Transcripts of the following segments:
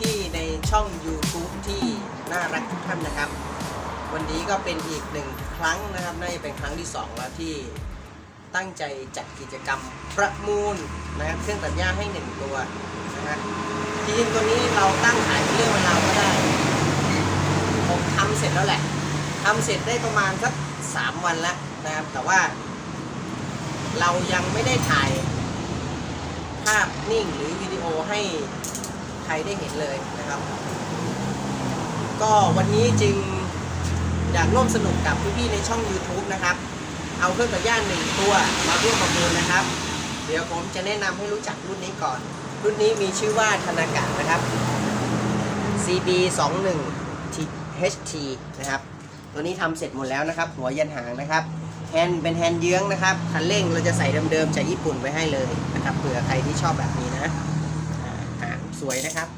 พี่ๆในช่อง YouTube ที่น่ารักทุกท่านนะครับ วันนี้ก็เป็นอีกหนึ่งครั้งนะครับน่าจะเป็นครั้งที่สองแล้วที่ตั้งใจจัดกิจกรรมประมูลนะครับเครื่องตัดหญ้าให้หนึ่งตัวนะฮะจริงๆตัวนี้เราตั้งขายเป็นเรื่องเป็นราก็ได้ผมทำเสร็จแล้วแหละทำเสร็จได้ประมาณสักสามวันแล้วนะครับแต่ว่า เรายังไม่ได้ถ่ายภาพนิ่งหรือวิดีโอให้ ใครได้เห็นเลยนะครับ ก็วันนี้จึงอยากร่วมสนุกกับพี่ๆในช่อง YouTube นะครับ เอาเครื่องตัดหญ้าหนึ่งตัวมาร่วมประมูลนะครับ เดี๋ยวผมจะแนะนำให้รู้จักรุ่นนี้ก่อน รุ่นนี้มีชื่อว่าธนากะนะครับ CB 2 1 HT นะครับ ตัวนี้ทำเสร็จหมดแล้วนะครับ หัวยันหางนะครับแฮนด์เป็นแฮนด์เยื้องนะครับ คันเร่งเราจะใส่เดิมๆจากญี่ปุ่นไว้ให้เลยนะครับเผื่อใครที่ชอบแบบนี้นะ สวยนะครับ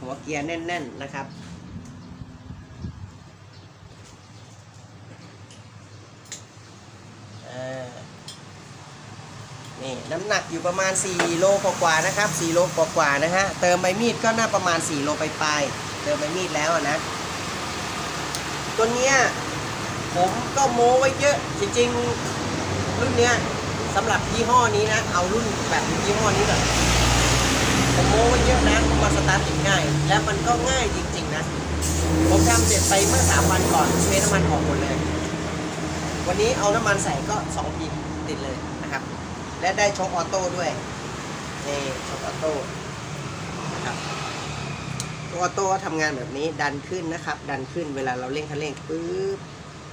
หัวเกียร์แน่น ๆ นะครับ นี่น้ำหนักอยู่ประมาณ 4 โลกว่าๆนะครับ 4 โลกว่าๆนะฮะ เติมใบมีดก็น่าประมาณ 4 โลไปลายเติมใบมีดแล้วนะ ตัวเนี้ยผมก็โม้ไว้เยอะ จริงๆ รุ่นเนี้ยสำหรับยี่ห้อนี้นะ เอารุ่นแบบยี่ห้อนี้ก่อน ผมโม้ไว้เยอะนะมาสตาร์ทติดง่าย แล้วมันก็ง่ายจริงๆนะ ผมทำเสร็จไปเมื่อ3วันก่อนเทน้ำมันออกหมดเลย วันนี้เอาน้ำมันใส่ก็2ทีติดเลยนะครับ และได้ช็อคออโต้ด้วยนี่ช็อคออโต้นะครับตัวออโต้ทำงานแบบนี้ดันขึ้นนะครับ ดันขึ้นเวลาเราเร่งคันเร่งปุ๊บ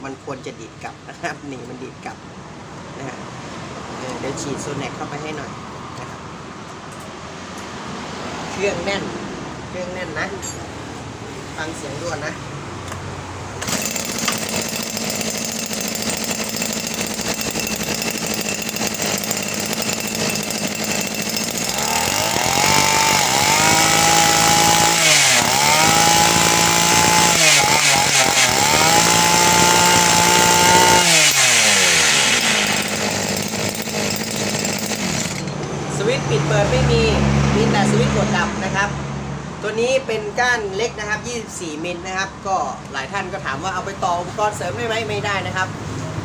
มันควรจะดีดกลับนะครับนี่มันดีดกลับนะฮะเดี๋ยวฉีดโซแนกเข้าไปให้หน่อย เครื่องแน่น เครื่องแน่นนะ ฟังเสียงด้วยนะ สวิตช์ปิดเปิดไม่มี มีแต่สวิตช์กดดับนะครับ ตัวนี้เป็นก้านเล็กนะครับ 24 มิลนะครับ ก็หลายท่านก็ถามว่าเอาไปต่ออุปกรณ์เสริมได้ไหมไม่ได้นะครับ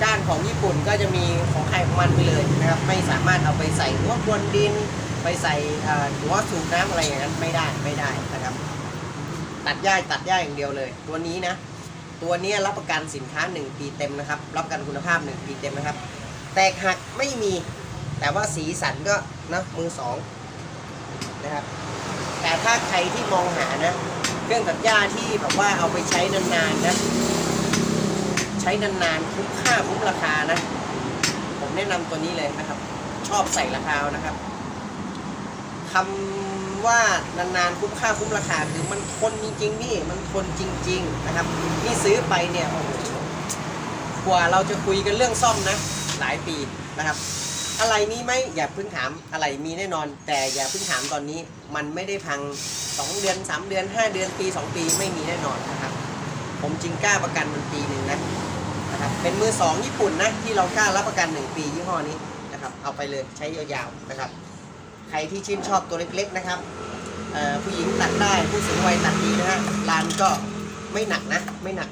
ก้านของญี่ปุ่นก็จะมีของใครของมันไปเลยนะครับ ไม่สามารถเอาไปใส่หัวกวนดิน ไปใส่หัวสูบน้ำอะไรอย่างนั้นไม่ได้ไม่ได้นะครับ ตัดหญ้าตัดหญ้าอย่างเดียวเลย ตัวนี้นะ ตัวนี้รับประกันสินค้า 1 ปีเต็มนะครับ รับประกันคุณภาพ 1 ปีเต็มนะครับ แตกหักไม่มี แต่ว่าสีสันก็นะมือสองนะครับ แต่ถ้าใครที่มองหานะ เครื่องตัดหญ้าที่แบบว่าเอาไปใช้นานๆนะ ใช้นานๆคุ้มค่าคุ้มราคานะ ผมแนะนำตัวนี้เลยนะครับ ชอบใส่ราคานะครับคำว่านานๆคุ้มค่าคุ้มราคาคือมันทนจริงๆนี่มันทนจริง ๆนะครับนี่ซื้อไปเนี่ยกว่าเราจะคุยกันเรื่องซ่อมนะ หลายปีนะครับ อะไรมีไหมอย่าเพิ่งถามอะไรมีแน่นอน แต่อย่าเพิ่งถามตอนนี้ มันไม่ได้พัง 2 เดือน 3 เดือน 5 เดือนปี 2 ปีไม่มีแน่นอนนะครับ ผมจริงกล้าประกันมันปีหนึ่งนะนะครับเป็นมือสองญี่ปุ่นนะที่เรากล้ารับประกัน 1 ปียี่ห้อนี้นะครับเอาไปเลยใช้ยาวๆนะครับ ใครที่ชื่นชอบตัวเล็กๆนะครับผู้หญิงตัดได้ผู้สูงวัยตัดดีนะฮะลานก็ไม่หนักนะไม่หนัก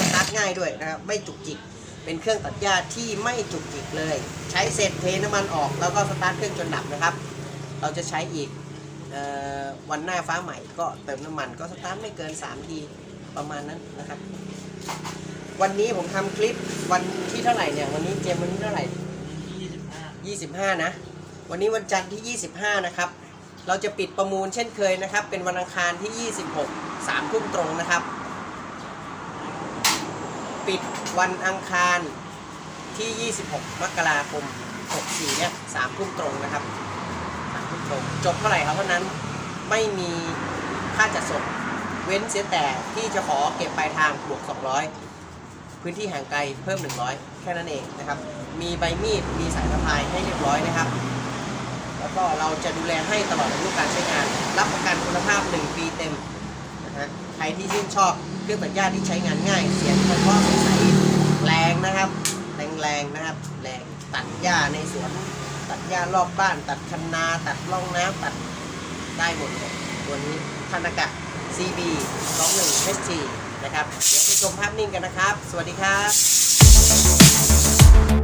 สตาร์ทง่ายด้วยนะครับไม่จุกจิก เป็นเครื่องตัดหญ้าที่ไม่จุกจิกเลย ใช้เสร็จเทน้ำมันออกแล้วก็สตาร์ทเครื่องจนดับนะครับ เราจะใช้อีกเออวันหน้าฟ้าใหม่ก็เติมน้ำมันก็สตาร์ทไม่เกิน3ทีประมาณนั้นนะครับ วันนี้ผมทำคลิปวันที่เท่าไหร่เนี่ยวันนี้เจมส์วันนี้เท่าไหร่25 นะ วันนี้วันจันทร์ที่ 25 นะครับ เราจะปิดประมูลเช่นเคยนะครับ เป็นวันอังคารที่ 26 3ทุ่มตรงนะครับ ปิดวันอังคารที่ 26 มกราคม 64 เนี่ย3ทุ่มตรงนะครับ3ทุ่มตรง จบเท่าไหร่ครับเท่านั้น ไม่มีค่าจัดส่ง เว้นเสียแต่ที่จะขอเก็บปลายทางบวก 200 พื้นที่ห่างไกลเพิ่ม 100 แค่นั้นเองนะครับ มีใบมีด มีสายสะพายให้เรียบร้อยนะครับ แล้วก็เราจะดูแลให้ตลอดอายุการใช้งาน รับประกันคุณภาพ 1 ปีเต็ม นะฮะใครที่ชื่นชอบเครื่องตัดหญ้าที่ใช้งานง่าย เสียงเพราะใสแรงนะครับ แรงแรงนะครับแรงตัดหญ้าในสวน ตัดหญ้ารอบบ้าน ตัดคันนาตัดร่องน้ำตัดได้หมดเลยตัวนี้ทานากะ CB 21 HT นะครับ เดี๋ยวไปชมภาพนิ่งกันนะครับ สวัสดีครับ